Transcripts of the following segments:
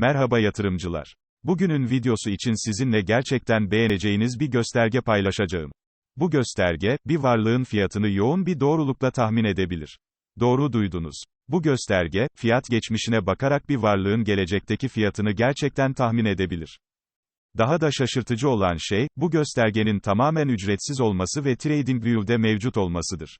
Merhaba yatırımcılar. Bugünün videosu için sizinle gerçekten beğeneceğiniz bir gösterge paylaşacağım. Bu gösterge, bir varlığın fiyatını yoğun bir doğrulukla tahmin edebilir. Doğru duydunuz. Bu gösterge, fiyat geçmişine bakarak bir varlığın gelecekteki fiyatını gerçekten tahmin edebilir. Daha da şaşırtıcı olan şey, bu göstergenin tamamen ücretsiz olması ve TradingView'de mevcut olmasıdır.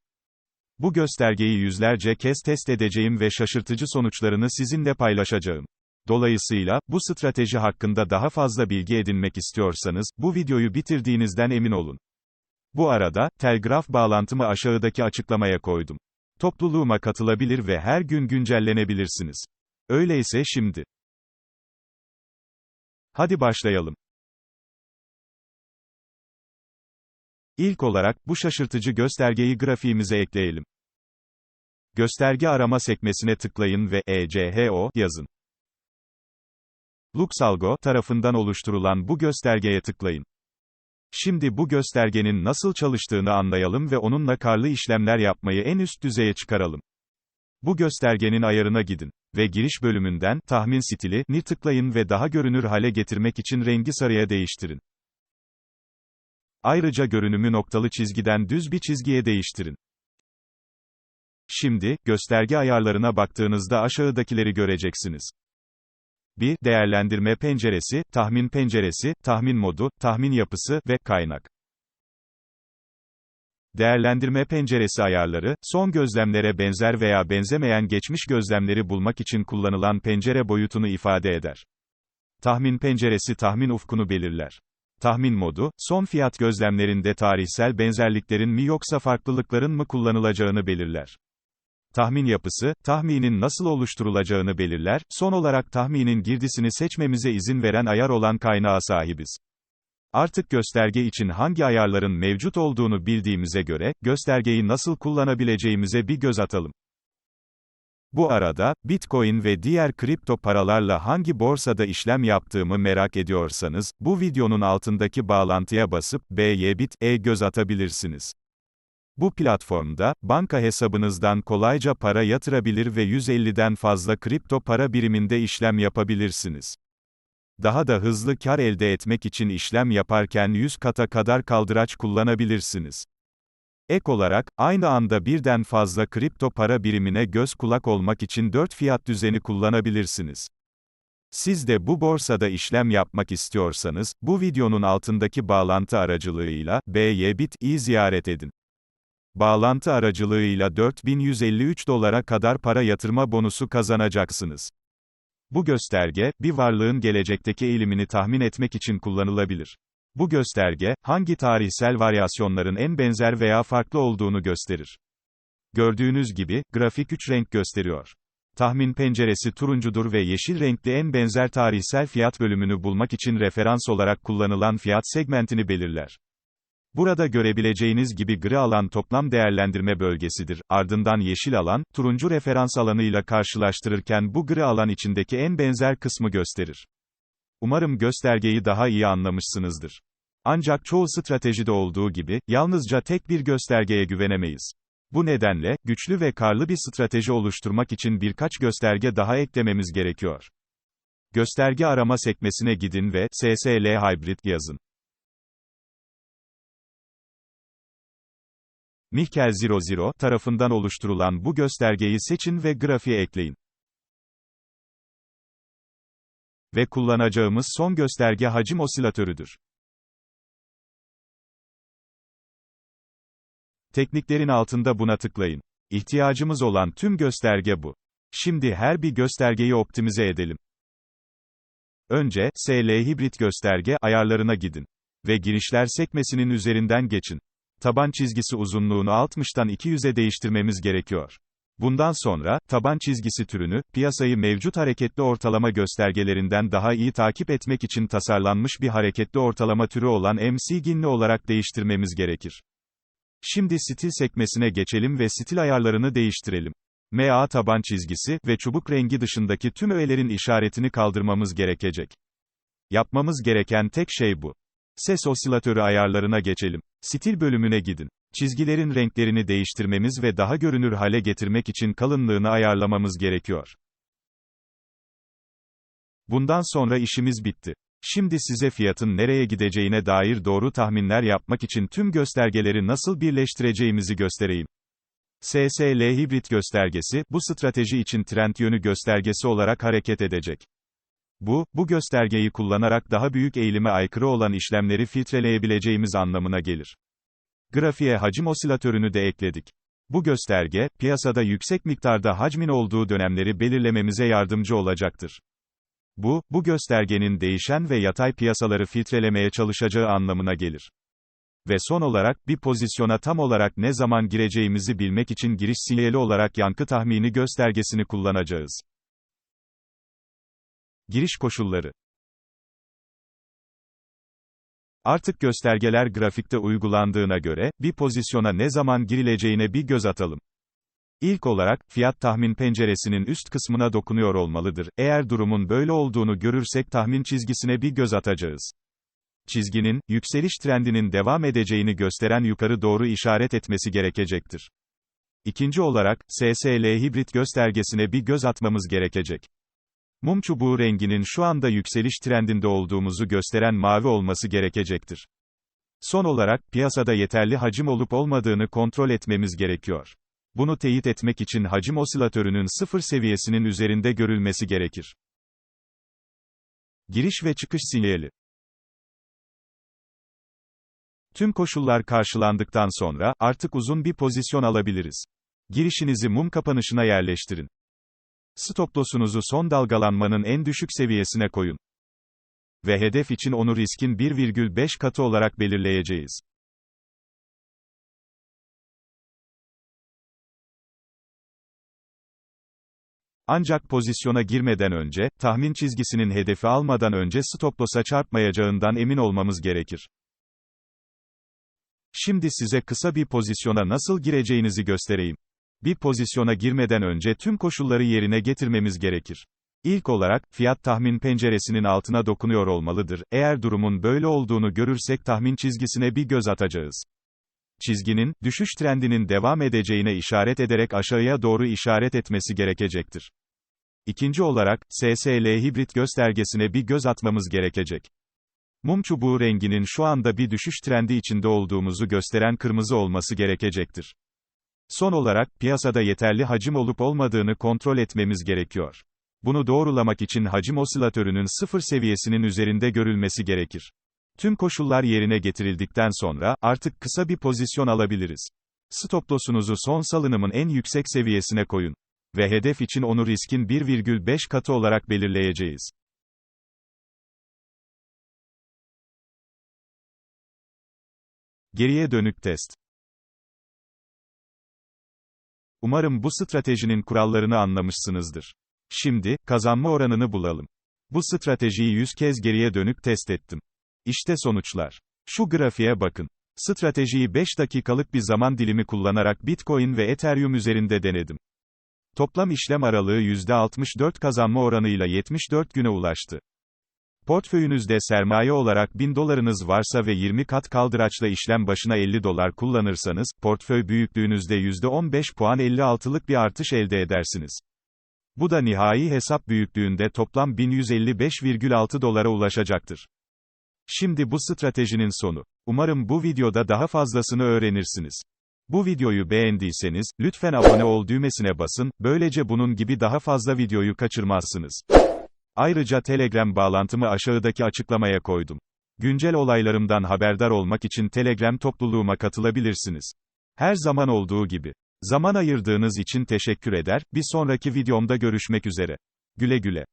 Bu göstergeyi yüzlerce kez test edeceğim ve şaşırtıcı sonuçlarını sizinle paylaşacağım. Dolayısıyla, bu strateji hakkında daha fazla bilgi edinmek istiyorsanız, bu videoyu bitirdiğinizden emin olun. Bu arada, telgraf bağlantımı aşağıdaki açıklamaya koydum. Topluluğuma katılabilir ve her gün güncellenebilirsiniz. Öyleyse şimdi. Hadi başlayalım. İlk olarak, bu şaşırtıcı göstergeyi grafiğimize ekleyelim. Gösterge arama sekmesine tıklayın ve ECHO yazın. Luxalgo tarafından oluşturulan bu göstergeye tıklayın. Şimdi bu göstergenin nasıl çalıştığını anlayalım ve onunla karlı işlemler yapmayı en üst düzeye çıkaralım. Bu göstergenin ayarına gidin ve giriş bölümünden tahmin stili ni tıklayın ve daha görünür hale getirmek için rengi sarıya değiştirin. Ayrıca görünümü noktalı çizgiden düz bir çizgiye değiştirin. Şimdi, gösterge ayarlarına baktığınızda aşağıdakileri göreceksiniz. 1. Değerlendirme penceresi, tahmin penceresi, tahmin modu, tahmin yapısı ve kaynak. Değerlendirme penceresi ayarları, son gözlemlere benzer veya benzemeyen geçmiş gözlemleri bulmak için kullanılan pencere boyutunu ifade eder. Tahmin penceresi tahmin ufkunu belirler. Tahmin modu, son fiyat gözlemlerinde tarihsel benzerliklerin mi yoksa farklılıkların mı kullanılacağını belirler. Tahmin yapısı, tahminin nasıl oluşturulacağını belirler, son olarak tahminin girdisini seçmemize izin veren ayar olan kaynağa sahibiz. Artık gösterge için hangi ayarların mevcut olduğunu bildiğimize göre, göstergeyi nasıl kullanabileceğimize bir göz atalım. Bu arada, Bitcoin ve diğer kripto paralarla hangi borsada işlem yaptığımı merak ediyorsanız, bu videonun altındaki bağlantıya basıp, BYBit'e göz atabilirsiniz. Bu platformda, banka hesabınızdan kolayca para yatırabilir ve 150'den fazla kripto para biriminde işlem yapabilirsiniz. Daha da hızlı kar elde etmek için işlem yaparken 100 kata kadar kaldıraç kullanabilirsiniz. Ek olarak, aynı anda birden fazla kripto para birimine göz kulak olmak için 4 fiyat düzeni kullanabilirsiniz. Siz de bu borsada işlem yapmak istiyorsanız, bu videonun altındaki bağlantı aracılığıyla, BYBit'i ziyaret edin. Bağlantı aracılığıyla 4153 dolara kadar para yatırma bonusu kazanacaksınız. Bu gösterge, bir varlığın gelecekteki eğilimini tahmin etmek için kullanılabilir. Bu gösterge, hangi tarihsel varyasyonların en benzer veya farklı olduğunu gösterir. Gördüğünüz gibi, grafik 3 renk gösteriyor. Tahmin penceresi turuncudur ve yeşil renkli en benzer tarihsel fiyat bölümünü bulmak için referans olarak kullanılan fiyat segmentini belirler. Burada görebileceğiniz gibi gri alan toplam değerlendirme bölgesidir. Ardından yeşil alan, turuncu referans alanıyla karşılaştırırken bu gri alan içindeki en benzer kısmı gösterir. Umarım göstergeyi daha iyi anlamışsınızdır. Ancak çoğu stratejide olduğu gibi, yalnızca tek bir göstergeye güvenemeyiz. Bu nedenle, güçlü ve karlı bir strateji oluşturmak için birkaç gösterge daha eklememiz gerekiyor. Gösterge arama sekmesine gidin ve SSL Hybrid yazın. Mihkel 00 tarafından oluşturulan bu göstergeyi seçin ve grafiğe ekleyin. Ve kullanacağımız son gösterge hacim osilatörüdür. Tekniklerin altında buna tıklayın. İhtiyacımız olan tüm gösterge bu. Şimdi her bir göstergeyi optimize edelim. Önce, SL hibrit gösterge ayarlarına gidin. Ve girişler sekmesinin üzerinden geçin. Taban çizgisi uzunluğunu 60'tan 200'e değiştirmemiz gerekiyor. Bundan sonra, taban çizgisi türünü, piyasayı mevcut hareketli ortalama göstergelerinden daha iyi takip etmek için tasarlanmış bir hareketli ortalama türü olan MCG'nli olarak değiştirmemiz gerekir. Şimdi stil sekmesine geçelim ve stil ayarlarını değiştirelim. MA taban çizgisi ve çubuk rengi dışındaki tüm öğelerin işaretini kaldırmamız gerekecek. Yapmamız gereken tek şey bu. Ses osilatörü ayarlarına geçelim. Stil bölümüne gidin. Çizgilerin renklerini değiştirmemiz ve daha görünür hale getirmek için kalınlığını ayarlamamız gerekiyor. Bundan sonra işimiz bitti. Şimdi size fiyatın nereye gideceğine dair doğru tahminler yapmak için tüm göstergeleri nasıl birleştireceğimizi göstereyim. SSL hibrit göstergesi, bu strateji için trend yönü göstergesi olarak hareket edecek. Bu, bu göstergeyi kullanarak daha büyük eğilime aykırı olan işlemleri filtreleyebileceğimiz anlamına gelir. Grafiğe hacim osilatörünü de ekledik. Bu gösterge, piyasada yüksek miktarda hacmin olduğu dönemleri belirlememize yardımcı olacaktır. Bu, bu göstergenin değişen ve yatay piyasaları filtrelemeye çalışacağı anlamına gelir. Ve son olarak, bir pozisyona tam olarak ne zaman gireceğimizi bilmek için giriş sinyali olarak yankı tahmini göstergesini kullanacağız. Giriş koşulları Artık göstergeler grafikte uygulandığına göre, bir pozisyona ne zaman girileceğine bir göz atalım. İlk olarak, fiyat tahmin penceresinin üst kısmına dokunuyor olmalıdır. Eğer durumun böyle olduğunu görürsek tahmin çizgisine bir göz atacağız. Çizginin, yükseliş trendinin devam edeceğini gösteren yukarı doğru işaret etmesi gerekecektir. İkinci olarak, SSL hibrit göstergesine bir göz atmamız gerekecek. Mum çubuğu renginin şu anda yükseliş trendinde olduğumuzu gösteren mavi olması gerekecektir. Son olarak, piyasada yeterli hacim olup olmadığını kontrol etmemiz gerekiyor. Bunu teyit etmek için hacim osilatörünün sıfır seviyesinin üzerinde görülmesi gerekir. Giriş ve çıkış sinyali. Tüm koşullar karşılandıktan sonra, artık uzun bir pozisyon alabiliriz. Girişinizi mum kapanışına yerleştirin. Stop loss'unuzu son dalgalanmanın en düşük seviyesine koyun. Ve hedef için onu riskin 1,5 katı olarak belirleyeceğiz. Ancak pozisyona girmeden önce, tahmin çizgisinin hedefi almadan önce stop loss'a çarpmayacağından emin olmamız gerekir. Şimdi size kısa bir pozisyona nasıl gireceğinizi göstereyim. Bir pozisyona girmeden önce tüm koşulları yerine getirmemiz gerekir. İlk olarak, fiyat tahmin penceresinin altına dokunuyor olmalıdır. Eğer durumun böyle olduğunu görürsek tahmin çizgisine bir göz atacağız. Çizginin, düşüş trendinin devam edeceğine işaret ederek aşağıya doğru işaret etmesi gerekecektir. İkinci olarak, SSL hibrit göstergesine bir göz atmamız gerekecek. Mum çubuğu renginin şu anda bir düşüş trendi içinde olduğumuzu gösteren kırmızı olması gerekecektir. Son olarak, piyasada yeterli hacim olup olmadığını kontrol etmemiz gerekiyor. Bunu doğrulamak için hacim osilatörünün sıfır seviyesinin üzerinde görülmesi gerekir. Tüm koşullar yerine getirildikten sonra, artık kısa bir pozisyon alabiliriz. Stop loss'unuzu son salınımın en yüksek seviyesine koyun. Ve hedef için onu riskin 1,5 katı olarak belirleyeceğiz. Geriye dönük test. Umarım bu stratejinin kurallarını anlamışsınızdır. Şimdi, kazanma oranını bulalım. Bu stratejiyi 100 kez geriye dönük test ettim. İşte sonuçlar. Şu grafiğe bakın. Stratejiyi 5 dakikalık bir zaman dilimi kullanarak Bitcoin ve Ethereum üzerinde denedim. Toplam işlem aralığı %64 kazanma oranıyla 74 güne ulaştı. Portföyünüzde sermaye olarak 1000 dolarınız varsa ve 20 kat kaldıraçla işlem başına 50 dolar kullanırsanız, portföy büyüklüğünüzde %15 puan 56'lık bir artış elde edersiniz. Bu da nihai hesap büyüklüğünde toplam 1155,6 dolara ulaşacaktır. Şimdi bu stratejinin sonu. Umarım bu videoda daha fazlasını öğrenirsiniz. Bu videoyu beğendiyseniz, lütfen abone ol düğmesine basın, böylece bunun gibi daha fazla videoyu kaçırmazsınız. Ayrıca Telegram bağlantımı aşağıdaki açıklamaya koydum. Güncel olaylarımdan haberdar olmak için Telegram topluluğuma katılabilirsiniz. Her zaman olduğu gibi. Zaman ayırdığınız için teşekkür eder, bir sonraki videomda görüşmek üzere. Güle güle.